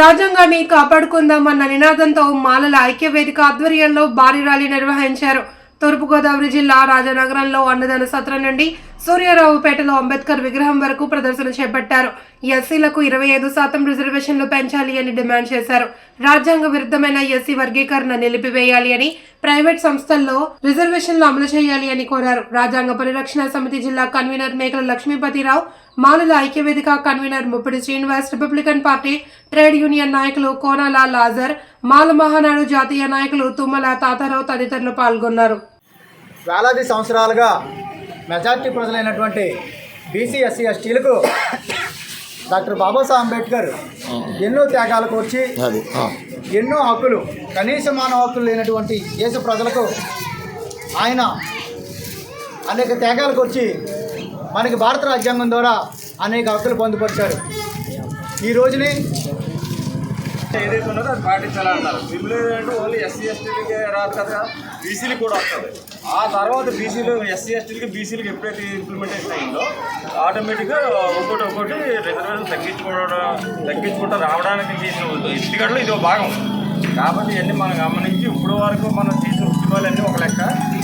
రాజ్యాంగాన్ని కాపాడుకుందామన్న నినాదంతో మాలల ఐక్యవేదిక ఆధ్వర్యంలో భారీ ర్యాలీ నిర్వహించారు. తూర్పుగోదావరి జిల్లా రాజనగరంలో అన్నదాన సత్రం నుండి సూర్యారావుపేటలో అంబేద్కర్ విగ్రహం వరకు ప్రదర్శన చేపట్టారు. ఎస్సీలకు ఇరవై ఐదు శాతం రిజర్వేషన్లు పెంచాలి అని డిమాండ్ చేశారు. రాజ్యాంగ విరుద్ధమైన ఎస్సీ వర్గీకరణ నిలిపివేయాలి అని ప్రైవేట్ సంస్థల్లో రిజర్వేషన్లు అమలు చేయాలి అని కోరారు. రాజ్యాంగ పరిరక్షణ సమితి జిల్లా కన్వీనర్ మేకల లక్ష్మీపతిరావు మానుల ఐక్యవేదిక convener Muppidi Srinivas Republican Party trade union నాయకులు కోనాల లాజర్ మాల మహానాడు జాతీయ నాయకులు తుమ్మల తాతారావు తదితరులు పాల్గొన్నారు వేలాది సంవత్సరాలుగా మెజార్టీ ప్రజలైనటువంటి బీసీ ఎస్సీ ఎస్టీలకు డాక్టర్ బాబాసాహెబ్ అంబేద్కర్ ఎన్నో త్యాగాలకు వచ్చి. ఎన్నో హక్కులు కనీస మానవ హక్కులు లేనటువంటి దేశ ప్రజలకు ఆయన అనేక త్యాగాలకు వచ్చి మనకి భారత రాజ్యాంగం ద్వారా అనేక హక్కులు పొందుపరిచారు ఈ రోజుని ఏదైతే ఉన్నదో అది పాటించాలన్నారు సిమిలర్ అంటే ఓన్లీ ఎస్సీ ఎస్టీలకి రాదు కదా. బీసీలకి కూడా వస్తుంది. ఆ తర్వాత బీసీలు ఎస్సీ ఎస్టీలకి బీసీలకి ఎప్పుడైతే ఇంప్లిమెంటేషన్ అయిందో ఆటోమేటిక్గా ఒక్కొక్కటి ఒక్కొక్కటి రిజర్వేషన్ తగ్గించుకోవడం తగ్గించుకుంటూ రావడానికి చేసిన ఇటుకడలో ఇది ఒక భాగం. కాబట్టి ఇవన్నీ మనం గమనించి ఇప్పుడు వరకు మనం చేసిన ఉద్యమాలన్నీ ఒక లెక్క.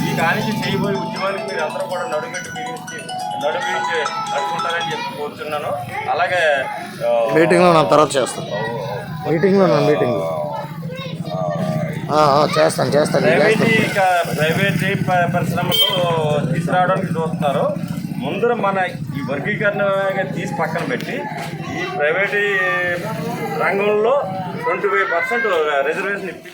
ఈ కానించి చేయబోయే ఉద్యమాలకు మీరు అందరూ కూడా నడుగట్టు బిగించి నడుగు బిగించి నడుచుకుంటారని చెప్పి కోరుతున్నాను అలాగే మీటింగ్లో నా తర్వాత చేస్తాను. మీటింగ్లో నా మీటింగ్లో ఆ, ఆ, చేస్తాను చేస్తాను ప్రైవేట్ పరిశ్రమలు తీసుకురావడానికి చూస్తున్నారు. ముందర మన ఈ వర్గీకరణ తీసి పక్కన పెట్టి ఈ ప్రైవేట్ రంగంలో ట్వంటీ ఫైవ్ పర్సెంట్ రిజర్వేషన్ ఇప్పి